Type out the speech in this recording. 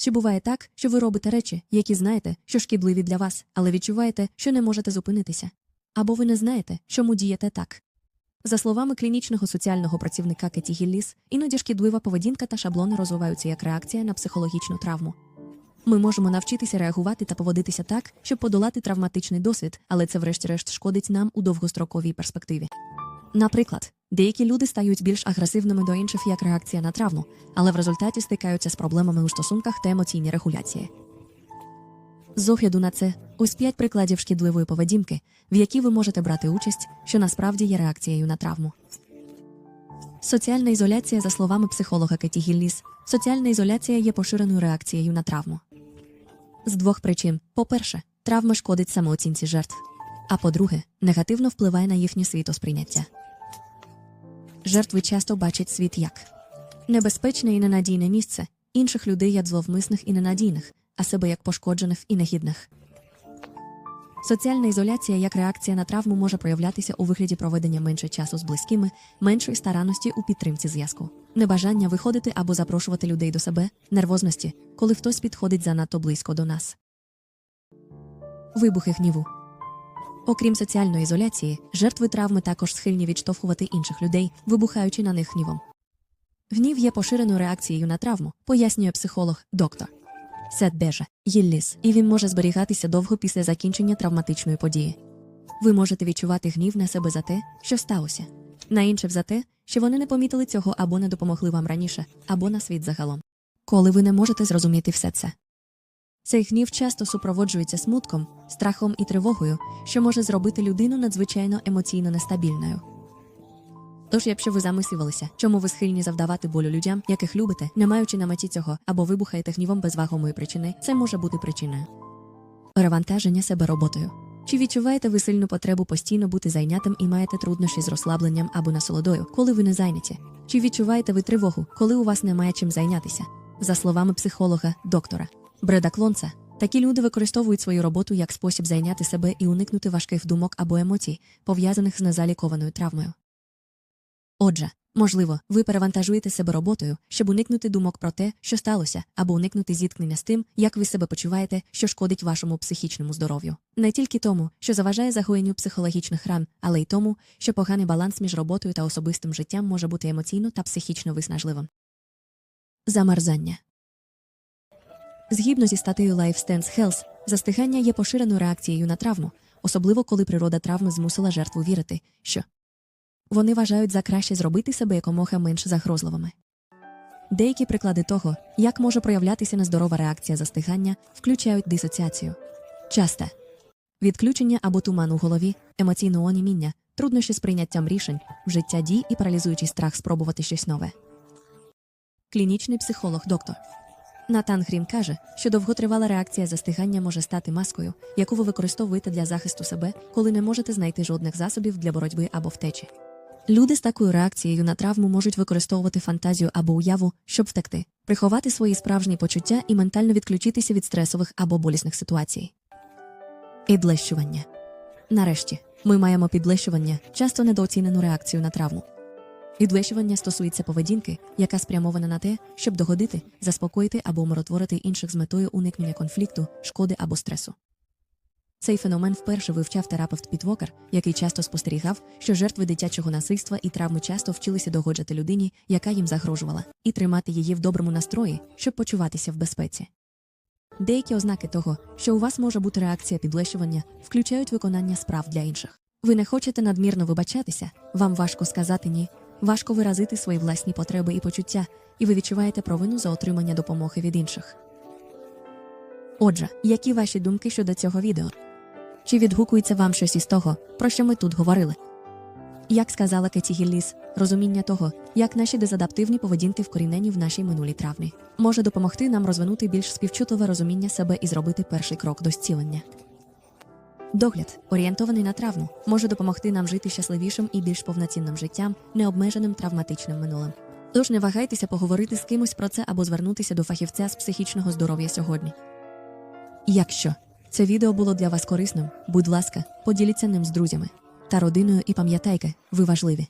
Чи буває так, що ви робите речі, які знаєте, що шкідливі для вас, але відчуваєте, що не можете зупинитися? Або ви не знаєте, чому дієте так? За словами клінічного соціального працівника Кеті Гілліс, іноді шкідлива поведінка та шаблони розвиваються як реакція на психологічну травму. Ми можемо навчитися реагувати та поводитися так, щоб подолати травматичний досвід, але це, врешті-решт, шкодить нам у довгостроковій перспективі. Наприклад, деякі люди стають більш агресивними до інших як реакція на травму, але в результаті стикаються з проблемами у стосунках та емоційній регуляції. З огляду на це, ось п'ять прикладів шкідливої поведінки, в якій ви можете брати участь, що насправді є реакцією на травму. Соціальна ізоляція, за словами психолога Кеті Гілліс, соціальна ізоляція є поширеною реакцією на травму. З двох причин: по-перше, травма шкодить самооцінці жертв, а по-друге, негативно впливає на їхнє світосприйняття. Жертви часто бачать світ як небезпечне і ненадійне місце, інших людей як зловмисних і ненадійних, а себе як пошкоджених і негідних. Соціальна ізоляція як реакція на травму може проявлятися у вигляді проведення менше часу з близькими, меншої старанності у підтримці зв'язку, небажання виходити або запрошувати людей до себе, нервозності, коли хтось підходить занадто близько до нас. Вибухи гніву. Окрім соціальної ізоляції, жертви травми також схильні відштовхувати інших людей, вибухаючи на них гнівом. Гнів є поширеною реакцією на травму, пояснює психолог доктор. Сет Бежа, Єлліс, і він може зберігатися довго після закінчення травматичної події. Ви можете відчувати гнів на себе за те, що сталося, на інших за те, що вони не помітили цього або не допомогли вам раніше, або на світ загалом. Коли ви не можете зрозуміти все це. Цей гнів часто супроводжується смутком, страхом і тривогою, що може зробити людину надзвичайно емоційно нестабільною. Тож, якщо ви замислювалися, чому ви схильні завдавати болю людям, яких любите, не маючи на меті цього, або вибухаєте гнівом без вагомої причини, це може бути причиною. Перевантаження себе роботою. Чи відчуваєте ви сильну потребу постійно бути зайнятим і маєте труднощі з розслабленням або насолодою, коли ви не зайняті? Чи відчуваєте ви тривогу, коли у вас немає чим зайнятися? За словами психолога, доктора Бреда Клонца, такі люди використовують свою роботу як спосіб зайняти себе і уникнути важких думок або емоцій, пов'язаних з незалікованою травмою. Отже, можливо, ви перевантажуєте себе роботою, щоб уникнути думок про те, що сталося, або уникнути зіткнення з тим, як ви себе почуваєте, що шкодить вашому психічному здоров'ю. Не тільки тому, що заважає загоєнню психологічних ран, але й тому, що поганий баланс між роботою та особистим життям може бути емоційно та психічно виснажливим. Замерзання. Згідно зі статтею Life Stance Health, застигання є поширеною реакцією на травму, особливо коли природа травми змусила жертву вірити, що вони вважають за краще зробити себе якомога менш загрозливими. Деякі приклади того, як може проявлятися нездорова реакція застигання, включають дисоціацію, часте відключення або туман у голові, емоційне оніміння, труднощі з прийняттям рішень, вжиття дій і паралізуючий страх спробувати щось нове. Клінічний психолог доктор Натан Грім каже, що довготривала реакція застигання може стати маскою, яку ви використовуєте для захисту себе, коли не можете знайти жодних засобів для боротьби або втечі. Люди з такою реакцією на травму можуть використовувати фантазію або уяву, щоб втекти, приховати свої справжні почуття і ментально відключитися від стресових або болісних ситуацій. Підлещування. Нарешті, ми маємо підлещування, часто недооцінену реакцію на травму. Підвищування стосується поведінки, яка спрямована на те, щоб догодити, заспокоїти або умиротворити інших з метою уникнення конфлікту, шкоди або стресу. Цей феномен вперше вивчав терапевт Пітвокер, який часто спостерігав, що жертви дитячого насильства і травми часто вчилися догоджати людині, яка їм загрожувала, і тримати її в доброму настрої, щоб почуватися в безпеці. Деякі ознаки того, що у вас може бути реакція підлещування, включають виконання справ для інших. Ви не хочете надмірно вибачатися, вам важко сказати ні, важко виразити свої власні потреби і почуття, і ви відчуваєте провину за отримання допомоги від інших. Отже, які ваші думки щодо цього відео? Чи відгукується вам щось із того, про що ми тут говорили? Як сказала Кеті Гілліс, розуміння того, як наші дезадаптивні поведінки вкорінені в нашій минулій травмі, може допомогти нам розвинути більш співчутливе розуміння себе і зробити перший крок до зцілення. Догляд, орієнтований на травму, може допомогти нам жити щасливішим і більш повноцінним життям, необмеженим травматичним минулим. Тож не вагайтеся поговорити з кимось про це або звернутися до фахівця з психічного здоров'я сьогодні. Якщо це відео було для вас корисним, будь ласка, поділіться ним з друзями та родиною і пам'ятайте, ви важливі.